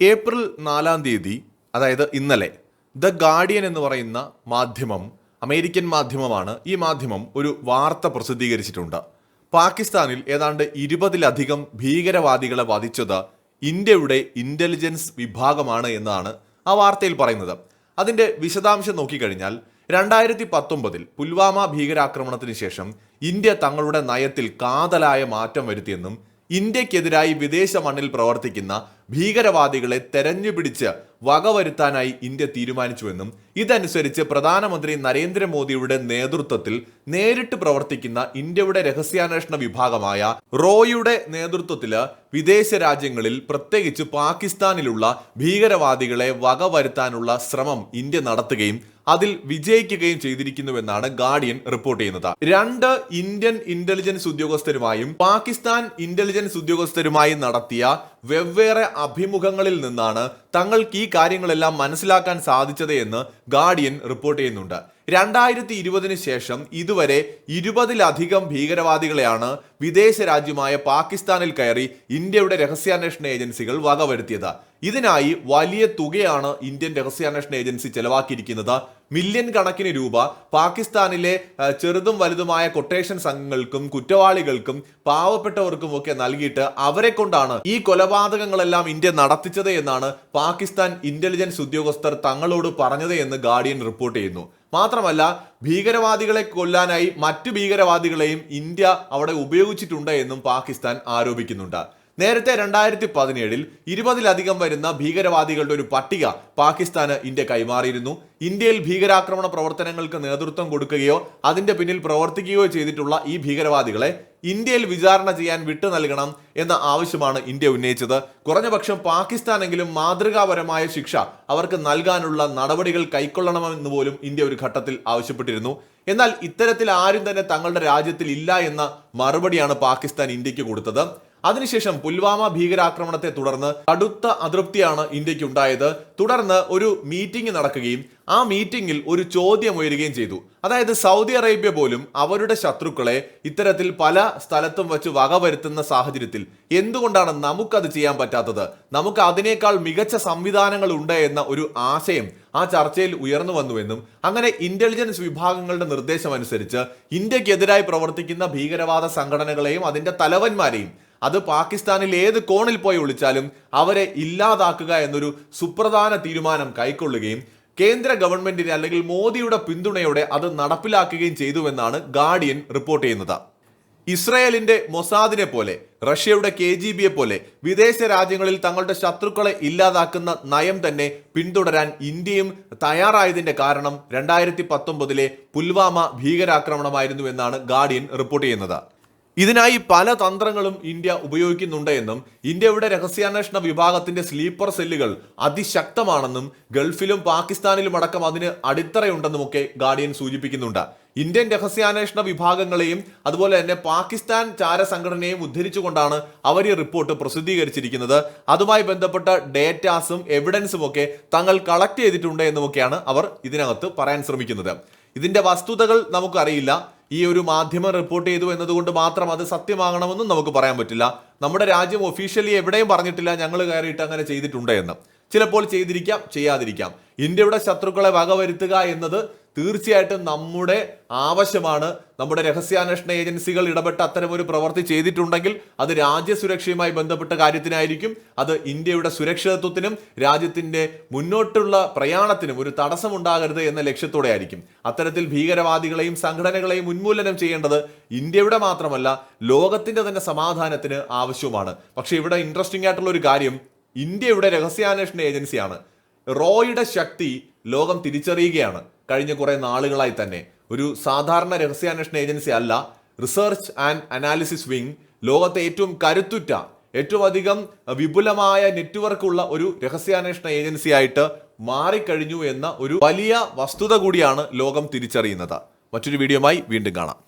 April നാലാം തീയതി അതായത് ഇന്നലെ ദ ഗാർഡിയൻ എന്ന് പറയുന്ന മാധ്യമം അമേരിക്കൻ മാധ്യമമാണ് ഈ മാധ്യമം ഒരു വാർത്ത പ്രസിദ്ധീകരിച്ചിട്ടുണ്ട്. പാകിസ്ഥാനിൽ ഏതാണ്ട് ഇരുപതിലധികം ഭീകരവാദികളെ വധിച്ചത് ഇന്ത്യയുടെ ഇന്റലിജൻസ് വിഭാഗമാണ് എന്നാണ് ആ വാർത്തയിൽ പറയുന്നത്. അതിന്റെ വിശദാംശം നോക്കിക്കഴിഞ്ഞാൽ രണ്ടായിരത്തി പത്തൊമ്പതിൽ പുൽവാമ ഭീകരാക്രമണത്തിന് ശേഷം ഇന്ത്യ തങ്ങളുടെ നയത്തിൽ കാതലായ മാറ്റം വരുത്തിയെന്നും ഇന്ത്യക്കെതിരായി വിദേശ മണ്ണിൽ പ്രവർത്തിക്കുന്ന ഭീകരവാദികളെ തെരഞ്ഞുപിടിച്ച് വകവരുത്താനായി ഇന്ത്യ തീരുമാനിച്ചുവെന്നും ഇതനുസരിച്ച് പ്രധാനമന്ത്രി നരേന്ദ്രമോദിയുടെ നേതൃത്വത്തിൽ നേരിട്ട് പ്രവർത്തിക്കുന്ന ഇന്ത്യയുടെ രഹസ്യാന്വേഷണ വിഭാഗമായ റോയുടെ നേതൃത്വത്തിൽ വിദേശ രാജ്യങ്ങളിൽ പ്രത്യേകിച്ച് പാകിസ്ഥാനിലുള്ള ഭീകരവാദികളെ വകവരുത്താനുള്ള ശ്രമം ഇന്ത്യ നടത്തുകയും അതിൽ വിജയിക്കുകയും ചെയ്തിരിക്കുന്നുവെന്നാണ് ഗാർഡിയൻ റിപ്പോർട്ട് ചെയ്യുന്നത്. രണ്ട് ഇന്ത്യൻ ഇന്റലിജൻസ് ഉദ്യോഗസ്ഥരുമായും പാകിസ്ഥാൻ ഇന്റലിജൻസ് ഉദ്യോഗസ്ഥരുമായും നടത്തിയ വെവ്വേറെ അഭിമുഖങ്ങളിൽ നിന്നാണ് തങ്ങൾക്ക് ഈ കാര്യങ്ങളെല്ലാം മനസ്സിലാക്കാൻ സാധിച്ചത് എന്ന് ഗാർഡിയൻ റിപ്പോർട്ട് ചെയ്യുന്നുണ്ട്. രണ്ടായിരത്തി ഇരുപതിന് ശേഷം ഇതുവരെ ഇരുപതിലധികം ഭീകരവാദികളെയാണ് വിദേശ രാജ്യമായ പാകിസ്ഥാനിൽ കയറി ഇന്ത്യയുടെ രഹസ്യാന്വേഷണ ഏജൻസികൾ വകവരുത്തിയത്. ഇതിനായി വലിയ തുകയാണ് ഇന്ത്യൻ രഹസ്യാന്വേഷണ ഏജൻസി ചെലവാക്കിയിരിക്കുന്നത്. മില്യൺ കണക്കിന് രൂപ പാകിസ്ഥാനിലെ ചെറുതും വലുതുമായ കൊട്ടേഷൻ സംഘങ്ങൾക്കും കുറ്റവാളികൾക്കും പാവപ്പെട്ടവർക്കും ഒക്കെ നൽകിയിട്ട് അവരെ കൊണ്ടാണ് ഈ കൊലപാതകങ്ങളെല്ലാം ഇന്ത്യ നടത്തിച്ചത് എന്നാണ് പാകിസ്ഥാൻ ഇന്റലിജൻസ് ഉദ്യോഗസ്ഥർ തങ്ങളോട് പറഞ്ഞത് എന്ന് ഗാർഡിയൻ റിപ്പോർട്ട് ചെയ്യുന്നു. മാത്രമല്ല ഭീകരവാദികളെ കൊല്ലാനായി മറ്റു ഭീകരവാദികളെയും ഇന്ത്യ അവിടെ ഉപയോഗിച്ചിട്ടുണ്ട് എന്നും പാകിസ്ഥാൻ ആരോപിക്കുന്നുണ്ട്. നേരത്തെ രണ്ടായിരത്തി പതിനേഴിൽ ഇരുപതിലധികം വരുന്ന ഭീകരവാദികളുടെ ഒരു പട്ടിക പാകിസ്ഥാന് ഇന്ത്യ കൈമാറിയിരുന്നു. ഇന്ത്യയിൽ ഭീകരാക്രമണ പ്രവർത്തനങ്ങൾക്ക് നേതൃത്വം കൊടുക്കുകയോ അതിന്റെ പിന്നിൽ പ്രവർത്തിക്കുകയോ ചെയ്തിട്ടുള്ള ഈ ഭീകരവാദികളെ ഇന്ത്യയിൽ വിചാരണ ചെയ്യാൻ വിട്ടു നൽകണം എന്ന ആവശ്യമാണ് ഇന്ത്യ ഉന്നയിച്ചത്. കുറഞ്ഞപക്ഷം പാകിസ്ഥാനെങ്കിലും മാതൃകാപരമായ ശിക്ഷ അവർക്ക് നൽകാനുള്ള നടപടികൾ കൈക്കൊള്ളണമെന്ന് പോലും ഇന്ത്യ ഒരു ഘട്ടത്തിൽ ആവശ്യപ്പെട്ടിരുന്നു. എന്നാൽ ഇത്തരത്തിൽ ആരും തന്നെ തങ്ങളുടെ രാജ്യത്തിൽ ഇല്ല എന്ന മറുപടിയാണ് പാകിസ്ഥാൻ ഇന്ത്യയ്ക്ക് കൊടുത്തത്. അതിനുശേഷം പുൽവാമ ഭീകരാക്രമണത്തെ തുടർന്ന് കടുത്ത അതൃപ്തിയാണ് ഇന്ത്യയ്ക്ക് ഉണ്ടായത് തുടർന്ന് ഒരു മീറ്റിംഗ് നടക്കുകയും ആ മീറ്റിംഗിൽ ഒരു ചോദ്യം ഉയരുകയും ചെയ്തു. അതായത് സൗദി അറേബ്യ പോലും അവരുടെ ശത്രുക്കളെ ഇത്തരത്തിൽ പല സ്ഥലത്തും വെച്ച് വകവരുത്തുന്ന സാഹചര്യത്തിൽ എന്തുകൊണ്ടാണ് നമുക്കത് ചെയ്യാൻ പറ്റാത്തത്? നമുക്ക് അതിനേക്കാൾ മികച്ച സംവിധാനങ്ങൾ ഉണ്ട് എന്ന ഒരു ആശയം ആ ചർച്ചയിൽ ഉയർന്നു വന്നുവെന്നും അങ്ങനെ ഇന്റലിജൻസ് വിഭാഗങ്ങളുടെ നിർദ്ദേശം അനുസരിച്ച് ഇന്ത്യക്കെതിരായി പ്രവർത്തിക്കുന്ന ഭീകരവാദ സംഘടനകളെയും അതിന്റെ തലവന്മാരെയും അത് പാകിസ്ഥാനിൽ ഏത് കോണിൽ പോയി വിളിച്ചാലും അവരെ ഇല്ലാതാക്കുക എന്നൊരു സുപ്രധാന തീരുമാനം കൈക്കൊള്ളുകയും കേന്ദ്ര ഗവൺമെന്റിന് അല്ലെങ്കിൽ മോദിയുടെ പിന്തുണയോടെ അത് നടപ്പിലാക്കുകയും ചെയ്തുവെന്നാണ് ഗാർഡിയൻ റിപ്പോർട്ട് ചെയ്യുന്നത്. ഇസ്രയേലിന്റെ മൊസാദിനെ പോലെ റഷ്യയുടെ കെ ജി ബിയെ പോലെ വിദേശ രാജ്യങ്ങളിൽ തങ്ങളുടെ ശത്രുക്കളെ ഇല്ലാതാക്കുന്ന നയം തന്നെ പിന്തുടരാൻ ഇന്ത്യയും തയ്യാറായതിന്റെ കാരണം രണ്ടായിരത്തി പത്തൊമ്പതിലെ പുൽവാമ ഭീകരാക്രമണമായിരുന്നു എന്നാണ് ഗാർഡിയൻ റിപ്പോർട്ട് ചെയ്യുന്നത്. ഇതിനായി പല തന്ത്രങ്ങളും ഇന്ത്യ ഉപയോഗിക്കുന്നുണ്ട് എന്നും ഇന്ത്യയുടെ രഹസ്യാന്വേഷണ വിഭാഗത്തിന്റെ സ്ലീപ്പർ സെല്ലുകൾ അതിശക്തമാണെന്നും ഗൾഫിലും പാകിസ്ഥാനിലും അടക്കം അതിന് അടിത്തറയുണ്ടെന്നുമൊക്കെ ഗാർഡിയൻ സൂചിപ്പിക്കുന്നുണ്ട്. ഇന്ത്യൻ രഹസ്യാന്വേഷണ വിഭാഗങ്ങളെയും അതുപോലെ തന്നെ പാകിസ്ഥാൻ ചാര സംഘടനയെയും ഉദ്ധരിച്ചുകൊണ്ടാണ് അവർ ഈ റിപ്പോർട്ട് പ്രസിദ്ധീകരിച്ചിരിക്കുന്നത്. അതുമായി ബന്ധപ്പെട്ട ഡേറ്റാസും എവിഡൻസും ഒക്കെ തങ്ങൾ കളക്ട് ചെയ്തിട്ടുണ്ട് എന്നുമൊക്കെയാണ് അവർ ഇതിനകത്ത് പറയാൻ ശ്രമിക്കുന്നത്. ഇതിന്റെ വസ്തുതകൾ നമുക്കറിയില്ല. ഈ ഒരു മാധ്യമം റിപ്പോർട്ട് ചെയ്തു എന്നതുകൊണ്ട് മാത്രം അത് സത്യമാകണമെന്നും നമുക്ക് പറയാൻ പറ്റില്ല. നമ്മുടെ രാജ്യം ഒഫീഷ്യലി എവിടെയും പറഞ്ഞിട്ടില്ല ഞങ്ങൾ കയറിയിട്ട് അങ്ങനെ ചെയ്തിട്ടുണ്ട് എന്ന്. ചിലപ്പോൾ ചെയ്തിരിക്കാം ചെയ്യാതിരിക്കാം. ഇന്ത്യയുടെ ശത്രുക്കളെ വകവരുത്തുക എന്നത് തീർച്ചയായിട്ടും നമ്മുടെ ആവശ്യമാണ്. നമ്മുടെ രഹസ്യാന്വേഷണ ഏജൻസികൾ ഇടപെട്ട് അത്തരം ഒരു പ്രവൃത്തി ചെയ്തിട്ടുണ്ടെങ്കിൽ അത് രാജ്യസുരക്ഷയുമായി ബന്ധപ്പെട്ട കാര്യത്തിനായിരിക്കും. അത് ഇന്ത്യയുടെ സുരക്ഷിതത്വത്തിനും രാജ്യത്തിന്റെ മുന്നോട്ടുള്ള പ്രയാണത്തിനും ഒരു തടസ്സമുണ്ടാകരുത് എന്ന ലക്ഷ്യത്തോടെ ആയിരിക്കും അത്തരത്തിൽ ഭീകരവാദികളെയും സംഘടനകളെയും ഉന്മൂലനം ചെയ്യേണ്ടത് ഇന്ത്യയുടെ മാത്രമല്ല ലോകത്തിന്റെ തന്നെ സമാധാനത്തിന് ആവശ്യവുമാണ്. പക്ഷേ ഇവിടെ ഇൻട്രസ്റ്റിംഗ് ആയിട്ടുള്ള ഒരു കാര്യം ഇന്ത്യയുടെ രഹസ്യാന്വേഷണ ഏജൻസിയാണ്. റോയുടെ ശക്തി ലോകം തിരിച്ചറിയുകയാണ്. കഴിഞ്ഞ കുറേ നാളുകളായി തന്നെ. ഒരു സാധാരണ രഹസ്യാന്വേഷണ ഏജൻസി അല്ല. റിസർച്ച് ആൻഡ് അനാലിസിസ് വിങ് ലോകത്തെ ഏറ്റവും കരുത്തുറ്റ ഏറ്റവും അധികം വിപുലമായ നെറ്റ്വർക്കുള്ള ഒരു രഹസ്യാന്വേഷണ ഏജൻസിയായിട്ട് മാറിക്കഴിഞ്ഞു എന്ന ഒരു വലിയ വസ്തുത കൂടിയാണ് ലോകം തിരിച്ചറിയുന്നത്. മറ്റൊരു വീഡിയോയുമായി വീണ്ടും കാണാം.